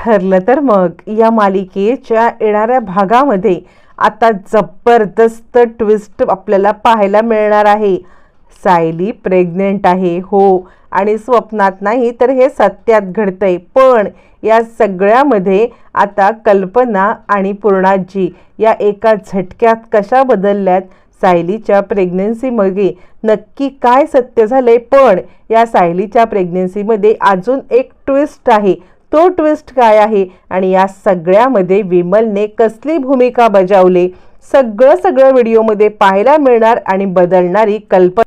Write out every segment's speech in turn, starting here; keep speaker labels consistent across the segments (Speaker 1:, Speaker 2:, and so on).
Speaker 1: ठरलं तर मग या मालिकेच्या येणाऱ्या भागामध्ये आता जबरदस्त ट्विस्ट आपल्याला पाहायला मिळणार आहे. सायली प्रेग्नेंट आहे हो. आणि स्वप्नात नाही तर हे सत्यात घडतंय. पण या सगळ्यामध्ये आता कल्पना आणि पूर्णाजी या एका झटक्यात कशा बदलल्यात? सायलीच्या प्रेग्नन्सीमध्ये नक्की काय सत्य झालंय? पण या सायलीच्या प्रेग्नन्सीमध्ये अजून एक ट्विस्ट आहे. तो ट्विस्ट काय आहे? आणि या सगळ्यामध्ये विमलने कसली भूमिका बजावली? सगळं सगळं व्हिडिओमध्ये पाहायला मिळणार आणि बदलणारी कल्पना.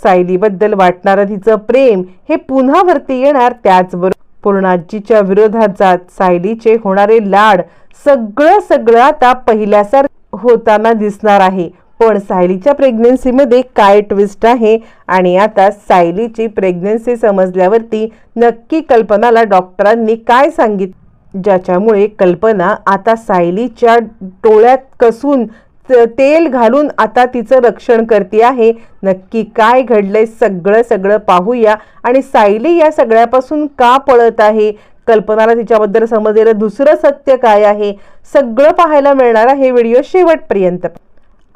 Speaker 1: सायलीबद्दल वाटणारं तिचं प्रेम हे पुन्हा वरती येणार त्याचबरोबर. पूर्णाजीच्या विरोधात जात सायलीचे होणारे लाड सगळं सगळं आता पहिल्यासार होताना दिसणार आहे. पण सायलीच्या प्रेग्नन्सीमध्ये काय ट्विस्ट आहे? आणि आता सायलीची प्रेग्नन्सी समजल्यावरती नक्की कल्पनाला डॉक्टरांनी काय सांगितलं ज्याच्यामुळे कल्पना आता सायलीच्या डोळ्यात कसून तेल घालून आता तिचं रक्षण करते आहे. नक्की काय घडलंय सगळं सगळं पाहूया. आणि सायली या सगळ्यापासून का पळत आहे? कल्पनाला तिच्याबद्दल समजलेलं दुसरं सत्य काय आहे? सगळं पाहायला मिळणार आहे व्हिडिओ शेवटपर्यंत.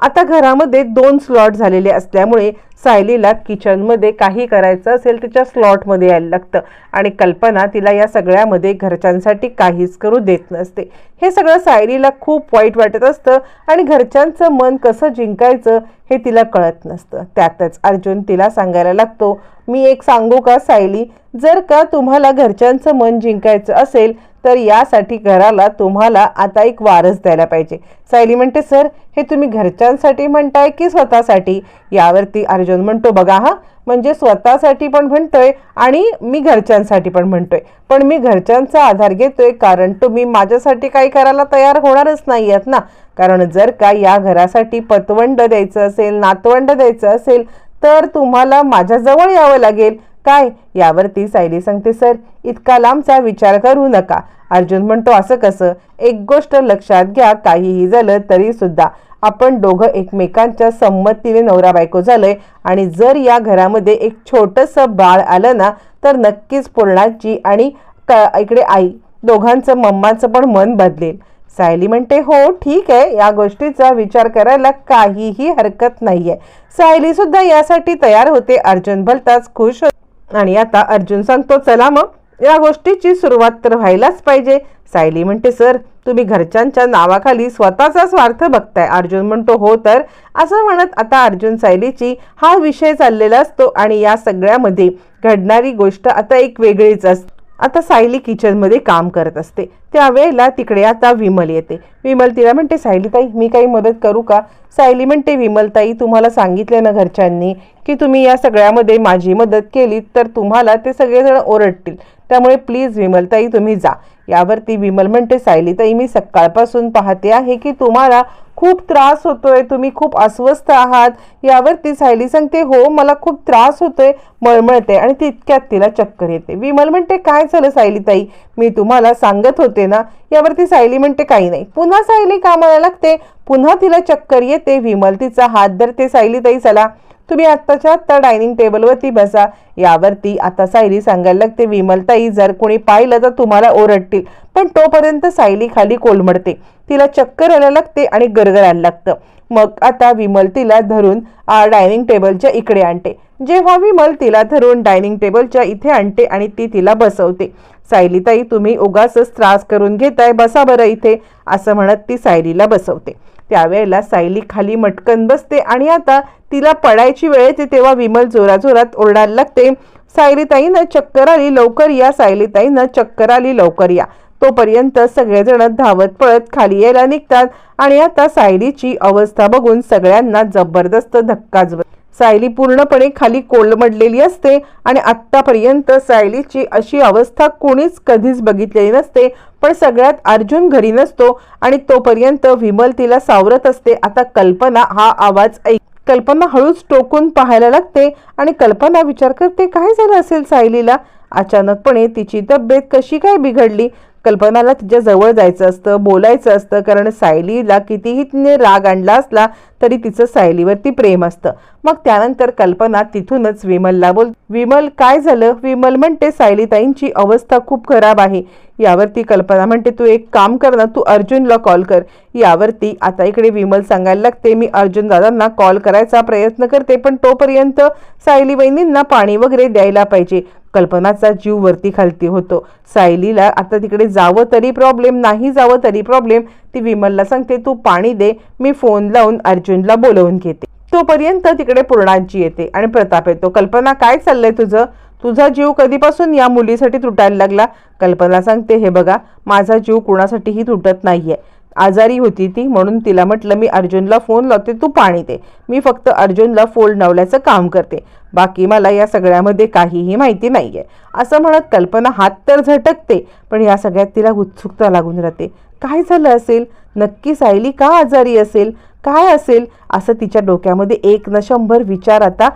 Speaker 1: आता घरामध्ये दोन स्लॉट झालेले असल्यामुळे सायलीला किचनमध्ये काही करायचं असेल तिच्या स्लॉटमध्ये यायला लागतं. आणि कल्पना तिला या सगळ्यामध्ये घरच्यांसाठी काहीच करू देत नसते. हे सगळं सायलीला खूप वाईट वाटत असतं आणि घरच्यांचं मन कसं जिंकायचं हे तिला कळत नसतं. त्यातच अर्जुन तिला सांगायला लागतो मी एक सांगू का सायली? जर का तुम्हाला घरच्यांचं मन जिंकायचं असेल तर यासाठी घराला तुम्हाला आता एक वारस द्यायला पाहिजे. सायली म्हणते सर हे तुम्ही घरच्यांसाठी म्हणताय की स्वतःसाठी? यावरती अर्जुन म्हणतो बघा हा म्हणजे स्वतःसाठी पण म्हणतोय आणि मी घरच्यांसाठी पण म्हणतोय. पण मी घरच्यांचा आधार घेतोय कारण तुम्ही माझ्यासाठी काही करायला तयार होणारच नाही आहेत ना. कारण जर का या घरासाठी पतवंड द्यायचं असेल नातवंड द्यायचं असेल तर तुम्हाला माझ्याजवळ यावं लागेल. काय? यावरती सायली सांगते सर इतका लांबचा विचार करू नका. अर्जुन म्हणतो असं कसं? एक गोष्ट लक्षात घ्या काहीही झालं तरी सुद्धा आपण दोघं एकमेकांच्या संमतीने नवरा बायको झालोय आणि जर या घरामध्ये एक छोटंसं बाळ आलं ना तर नक्कीच पूर्णाची आणि क इकडे आई दोघांचं मम्माचं पण मन बदलेल. सायली म्हणते हो ठीक आहे. या गोष्टीचा विचार करायला काहीही हरकत नाहीये. सायली सुद्धा यासाठी तयार होते. अर्जुन भलताच खुश होते. आणि आता अर्जुन सांगतो चला मग या गोष्टीची सुरुवात तर व्हायलाच पाहिजे. सायली म्हणते सर तुम्ही घरच्यांच्या नावाखाली स्वतःचा स्वार्थ बघताय. अर्जुन म्हणतो हो तर. असं म्हणत आता अर्जुन सायलीची हा विषय चाललेला असतो आणि या सगळ्यामध्ये घडणारी गोष्ट आता एक वेगळीच असते आता सायली किचनमध्ये काम करत असते. त्यावेळेला तिकडे आता विमल येते. विमल तिला म्हणते सायली ताई मी काही मदत करू का? सायली म्हणते विमल तुम्हाला सांगितलं ना घरच्यांनी की तुम्ही या सगळ्यामध्ये माझी मदत केली तर तुम्हाला ते सगळेजण ओरडतील. त्यामुळे प्लीज विमलताई तुम्ही जा. यावरती विमल म्हणते सायलीताई मी सकाळपासून पाहते आहे की तुम्हाला खूप त्रास होतोय तुम्ही खूप अस्वस्थ आहात. यावरती सायली सांगते हो मला खूप त्रास होतोय मळमळते आणि तितक्यात तिला चक्कर येते. विमल म्हणते काय झालं सायलीताई? मी तुम्हाला सांगत होते ना. यावरती सायली म्हणते काही नाही. पुन्हा सायली कामाला लागते. पुन्हा तिला चक्कर येते विमल तिचा हात धरते सायलीताई चला. तुम्ही आत्ताच्या आत्ता डायनिंग टेबलवरती बसा. यावरती आता सायली सांगायला लागते विमलताई जर कोणी पाहिलं तर तुम्हाला ओरडतील. पण तोपर्यंत सायली खाली कोलमडते. तिला चक्कर यायला लागते आणि गरगरायला लागतं. मग आता विमल तिला धरून डायनिंग टेबलच्या इकडे आणते. जेव्हा विमल तिला धरून डायनिंग टेबलच्या इथे आणते आणि ती तिला बसवते. सायलीताई तुम्ही उगाच त्रास करून घेताय बसा बरं इथे असं म्हणत ती सायलीला बसवते. त्यावेळेला सायली खाली मटकन बसते आणि आता तिला पडायची वेळ येते तेव्हा विमल जोराजोरात ओरडायला लागते सायलीताईनं चक्कर आली लवकर या सायलीताईनं चक्कर आली लवकर या. तोपर्यंत सगळेजण धावत पळत खाली यायला निघतात आणि आता सायलीची अवस्था बघून सगळ्यांना जबरदस्त धक्काच बस सायली पूर्णपणे खाली कोलमडलेली असते आणि आत्तापर्यंत सायलीची अशी अवस्था कोणीच कधीच बघितलेली नसते पण सगळ्यात अर्जुन घरी नसतो आणि तोपर्यंत विमल तिला सावरत असते. आता कल्पना हा आवाज ऐक. कल्पना हळूच टोकून पाहायला लागते आणि कल्पना विचार करते काय झालं असेल सायलीला? अचानकपणे तिची तब्येत कशी काय बिघडली? कल्पनाला तिच्या जवळ जायचं असतं बोलायचं असतं कारण सायलीला कितीही तिने राग आणला असला तरी तिचं सायलीवरती प्रेम असतं. मग त्यानंतर कल्पना तिथूनच विमलला बोल विमल काय झालं? विमल म्हणते सायलीताईंची अवस्था खूप खराब आहे. यावरती कल्पना म्हणते तू एक काम कर ना तू अर्जुनला कॉल कर. यावरती आता इकडे विमल सांगायला लागते मी अर्जुन दादांना कॉल करायचा प्रयत्न करते पण तोपर्यंत सायली वहिनींना पाणी वगैरे द्यायला पाहिजे. कल्पनाचा जीव वरती खालती होतो. सायलीला आता तिकडे जावं तरी प्रॉब्लेम नाही जावं तरी प्रॉब्लेम ती विमलला सांगते तू पाणी दे मी फोन लावून अर्जुनला बोलवून घेते. तोपर्यंत तिकडे पूर्णांची येते आणि प्रताप येतो कल्पना काय चाललंय तुझं? तुझा जीव कधीपासून या मुलीसाठी तुटायला लागला? कल्पना सांगते हे बघा माझा जीव कुणासाठीही तुटत नाहीये. आजारी होती ती म्हणून तिला म्हटलं मी अर्जुनला फोन लावते तू पाणी दे. मी फक्त अर्जुनला फोन लावल्याचं काम करते. बाकी मला या सगळ्यामध्ये काहीही माहिती नाही आहे असं म्हणत कल्पना हात तर झटकते पण या सगळ्यात तिला उत्सुकता लागून राहते. काय झालं असेल? नक्की सायली का आजारी असेल? काय असेल? असं तिच्या डोक्यामध्ये एक न शंभर विचार आता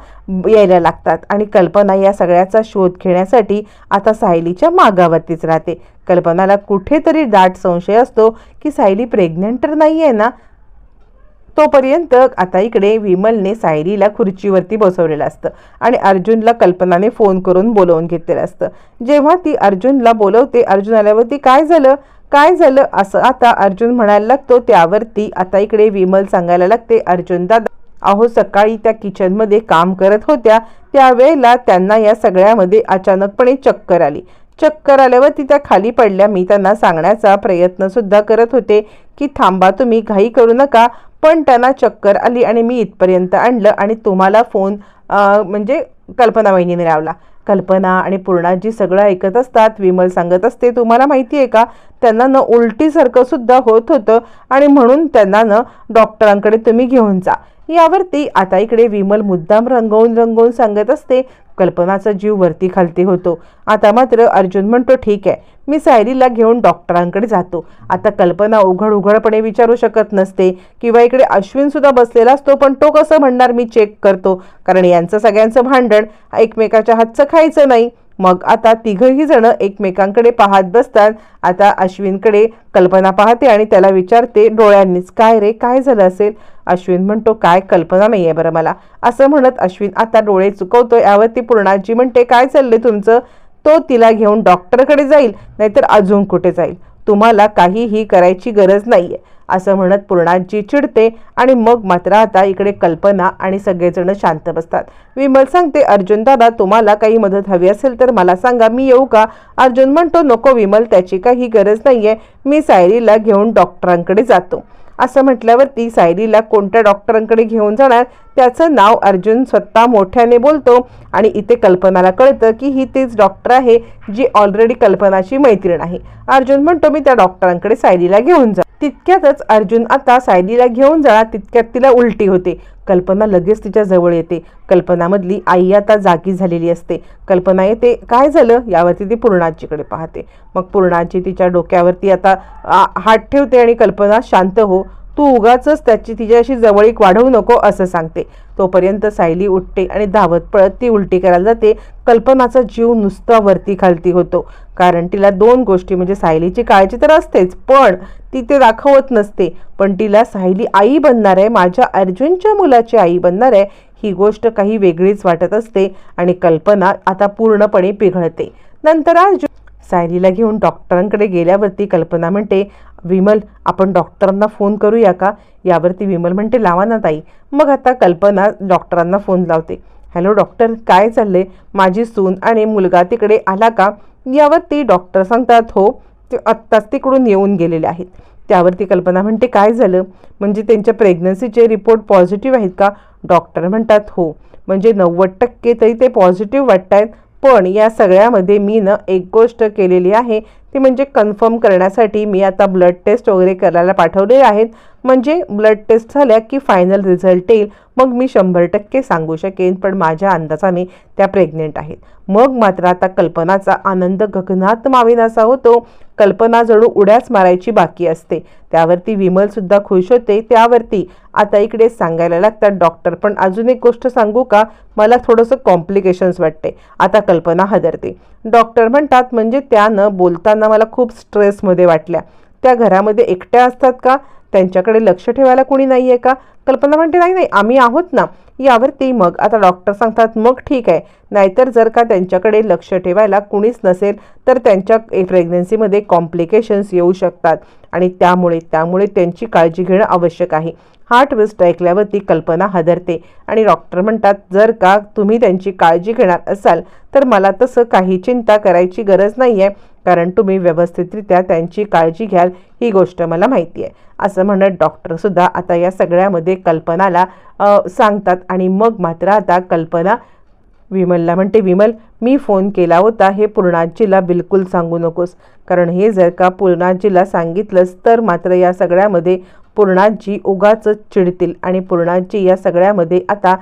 Speaker 1: यायला लागतात आणि कल्पना या सगळ्याचा शोध घेण्यासाठी आता सायलीच्या मागावरतीच राहते. कल्पनाला कुठेतरी दाट संशय असतो की सायली प्रेग्नंट तर नाही आहे ना? तोपर्यंत आता इकडे विमलने सायलीला खुर्चीवरती बसवलेलं असतं आणि अर्जुनला कल्पनाने फोन करून बोलवून घेतलेलं असतं. जेव्हा ती अर्जुनला बोलवते अर्जुन आल्यावरती काय झालं? काय झालं? असं आता अर्जुन म्हणायला लागतो. त्यावरती आता इकडे विमल सांगायला लागते अर्जुन दादा अहो सकाळी त्या किचनमध्ये काम करत होत्या. त्यावेळेला त्यांना या सगळ्यामध्ये अचानकपणे चक्कर आली. चक्कर आल्यावरती त्या खाली पडल्या. मी त्यांना सांगण्याचा प्रयत्नसुद्धा करत होते की थांबा तुम्ही घाई करू नका. पण त्यांना चक्कर आली आणि मी इथपर्यंत आणलं आणि तुम्हाला फोन म्हणजे कल्पना वहिनीने लावला कल्पना आणि पूर्णाजी सगळं ऐकत असतात. विमल सांगत असते तुम्हाला माहिती आहे का? त्यांना न उलटीसारखं सुद्धा होत होतं आणि म्हणून त्यांना न डॉक्टरांकडे तुम्ही घेऊन जा. यावरती आता इकडे विमल मुद्दाम रंगवून रंगवून सांगत असते कल्पनाचा जीव वरती खालती होतो. आता मात्र अर्जुन म्हणतो ठीक आहे मी सायरीला घेऊन डॉक्टरांकडे जातो. आता कल्पना उघड उघडपणे विचारू शकत नसते किंवा इकडे अश्विन सुद्धा बसलेला असतो पण तो कसं म्हणणार मी चेक करतो? कारण यांचं सगळ्यांचं भांडण एकमेकाच्या हातचं खायचं नाही. मग आता तिघही जण एकमेकांकडे पाहत बसतात. आता अश्विनकडे कल्पना पाहते आणि त्याला विचारते डोळ्यांनीच काय रे? काय झालं असेल? अश्विन म्हणतो काय कल्पना नाही आहे बरं मला. असं म्हणत अश्विन आता डोळे चुकवतो यावरती पूर्णाजी म्हणते काय चाललंय तुमचं? तो तिला घेऊन डॉक्टरकडे जाईल नाहीतर अजून कुठे जाईल? तुम्हाला काहीही करायची गरज नाही आहे असं म्हणत पूर्णाजी चिडते आणि मग मात्र आता इकडे कल्पना आणि सगळेजण शांत बसतात. विमल सांगते अर्जुन दादा तुम्हाला काही मदत हवी असेल तर मला सांगा मी येऊ का? अर्जुन म्हणतो नको विमल त्याची काही गरज नाहीये. मी सायरीला घेऊन डॉक्टरांकडे जातो. असं म्हटल्यावरती सायरीला कोणत्या डॉक्टरांकडे घेऊन जाणार? त्याचं नाव अर्जुन स्वतः मोठ्याने बोलतो आणि इथे कल्पनाला कळतं की ही तीच डॉक्टर आहे जी ऑलरेडी कल्पनाची मैत्रीण आहे. अर्जुन म्हणतो मी त्या डॉक्टरांकडे सायलीला घेऊन जा. तितक्यातच अर्जुन आता सायलीला घेऊन जाणार तितक्यात तिला उलटी होते. कल्पना लगेच तिच्या जवळ येते. कल्पनामधली आई आता जागी झालेली असते. कल्पना येते काय झालं? यावरती ती पूर्णाजीकडे पाहते. मग पूर्णाजी तिच्या डोक्यावरती आता हात ठेवते आणि कल्पना शांत हो. तू उगाच त्याची तिच्याशी जवळीक वाढवू नको असं सांगते. तोपर्यंत सायली उठते आणि धावत पळत ती उलटी करायला जाते. कल्पनाचा जीव नुसता वरती खालती होतो. कारण तिला दोन गोष्टी म्हणजे सायलीची काळजी तर असतेच पण ती ते दाखवत नसते. पण तिला सायली आई बनणार आहे माझ्या अर्जुनच्या मुलाची आई बनणार आहे ही गोष्ट काही वेगळीच वाटत असते आणि कल्पना आता पूर्णपणे पिघळते. नंतर अर्जुन सायलीला घेऊन डॉक्टरांकडे गेल्यावरती कल्पना म्हणते विमल आपण डॉक्टरांना फोन करूया का? यावरती विमल म्हणते लावा ना ताई. मग आता कल्पना डॉक्टरांना फोन लावते. हॅलो डॉक्टर काय चाललंय? माझी सून आणि मुलगा तिकडे आला का? यावरती डॉक्टर सांगतात हो ते आत्ताच तिकडून येऊन गेलेले आहेत. त्यावरती कल्पना म्हणते काय झालं? म्हणजे त्यांच्या प्रेग्नन्सीचे रिपोर्ट पॉझिटिव्ह आहेत का? डॉक्टर म्हणतात हो म्हणजे नव्वद टक्के तरी ते पॉझिटिव्ह वाटत आहेत पण या सगळ्यामध्ये मी न एक गोष्ट केलेली आहे ती म्हणजे कन्फर्म करण्यासाठी मी आता ब्लड टेस्ट वगैरे करायला पाठवले आहेत. म्हणजे ब्लड टेस्ट झाल्या की फायनल रिझल्ट येईल मग मी शंभर टक्के सांगू शकेन पण माझ्या अंदाजाने त्या प्रेग्नेंट आहेत. मग मात्र आता कल्पनाचा आनंद गगनात मावेनासा होतो. कल्पना जणू उड्याच मारायची बाकी असते. त्यावरती विमलसुद्धा खुश होते. त्यावरती आता इकडे सांगायला लागतात डॉक्टर पण अजून एक गोष्ट सांगू का? मला थोडंसं कॉम्प्लिकेशन्स वाटते. आता कल्पना हदरते. डॉक्टर म्हणतात म्हणजे त्यानं बोलताना मला खूप स्ट्रेसमध्ये वाटल्या. त्या घरामध्ये एकट्या असतात का? त्यांच्याकडे लक्ष ठेवायला कोणी नाही आहे का? कल्पना म्हणते नाही नाही आम्ही आहोत ना. यावरती मग आता डॉक्टर सांगतात मग ठीक आहे. नाहीतर जर का त्यांच्याकडे लक्ष ठेवायला कुणीच नसेल तर त्यांच्या प्रेग्नन्सीमध्ये कॉम्प्लिकेशन्स येऊ शकतात. आणि त्यामुळे त्यामुळे त्यांची काळजी घेणं आवश्यक आहे. हा ट्विस्ट ऐकल्यावर ती कल्पना हादरते. आणि डॉक्टर म्हणतात जर का तुम्ही त्यांची काळजी घेणार असाल तर मला तसं काही चिंता करायची गरज नाही आहे कारण तुम्ही व्यवस्थितरित्या त्यांची काळजी घ्याल ही गोष्ट मला माहिती आहे. असं म्हणत डॉक्टरसुद्धा आता या सगळ्यामध्ये कल्पनाला सांगतात आणि मग मात्र आता कल्पना विमलला म्हणते विमल मी फोन केला होता हे पूर्णाजीला बिलकुल सांगू नकोस. कारण हे जर का पूर्णाजीला सांगितलंस तर मात्र या सगळ्यामध्ये पूर्णाजी उगाच चिडतील आणि पूर्णाजी या सगळ्यामध्ये आता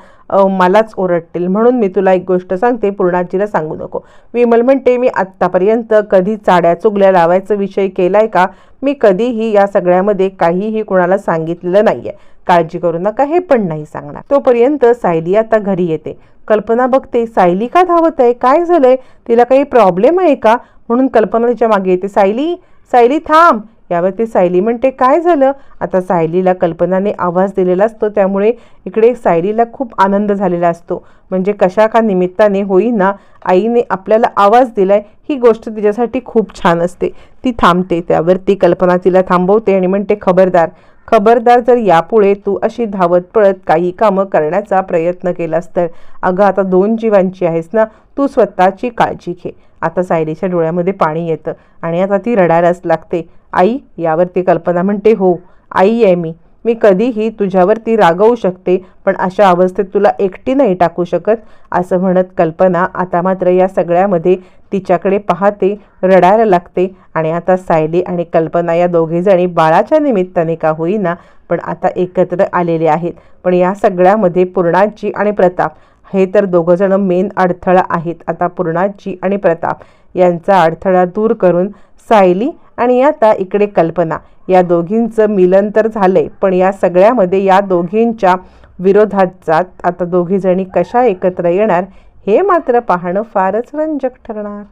Speaker 1: मलाच ओरडतील. म्हणून मी तुला एक गोष्ट सांगते पूर्णाजीला सांगू नको. विमल म्हणते मी आत्तापर्यंत कधी चाड्या चुगल्या लावायचा विषय केलाय का? मी कधीही या सगळ्यामध्ये काहीही कुणाला सांगितलेलं नाहीये. काळजी करू नका हे पण नाही सांगणार. तोपर्यंत सायली आता घरी येते. कल्पना बघते सायली का धावत आहे? काय झालंय? तिला काही प्रॉब्लेम आहे का? म्हणून कल्पना तिच्यामागे येते सायली सायली थांब. यावरती सायली म्हणते काय झालं? आता सायलीला कल्पनाने आवाज दिलेला असतो त्यामुळे इकडे सायलीला खूप आनंद झालेला असतो. म्हणजे कशा का निमित्ताने होईना आईने आपल्याला आवाज दिलाय ही गोष्ट तिच्यासाठी खूप छान असते. ती थांबते त्यावरती कल्पना तिला थांबवते आणि म्हणते खबरदार खबरदार जर यापुढे तू अशी धावत पळत काही कामं करण्याचा प्रयत्न केलास तर अगं आता दोन जीवांची आहेस ना तू स्वतःची काळजी घे. आता सायलीच्या डोळ्यामध्ये पाणी येतं आणि आता ती रडायलाच लागते. आई यावरती कल्पना म्हणते हो आई आहे मी. मी कधीही तुझ्यावरती रागवू शकते पण अशा अवस्थेत तुला एकटी नाही टाकू शकत असं म्हणत कल्पना आता मात्र या सगळ्यामध्ये तिच्याकडे पाहते रडायला लागते आणि आता सायली आणि कल्पना या दोघेजणी बाळाच्या निमित्ताने का होईना पण आता एकत्र आलेले आहेत. पण या सगळ्यामध्ये पूर्णाजी आणि प्रताप हे तर दोघंजणं मेन अडथळा आहेत. आता पूर्णाजी आणि प्रताप यांचा अडथळा दूर करून सायली आणि आता इकडे कल्पना. या दोघींचं मिलन तर झालंय पण या सगळ्यामध्ये या दोघींच्या विरोधात जात आता दोघीजणी कशा एकत्र येणार हे मात्र पाहणं फारच रंजक ठरणार.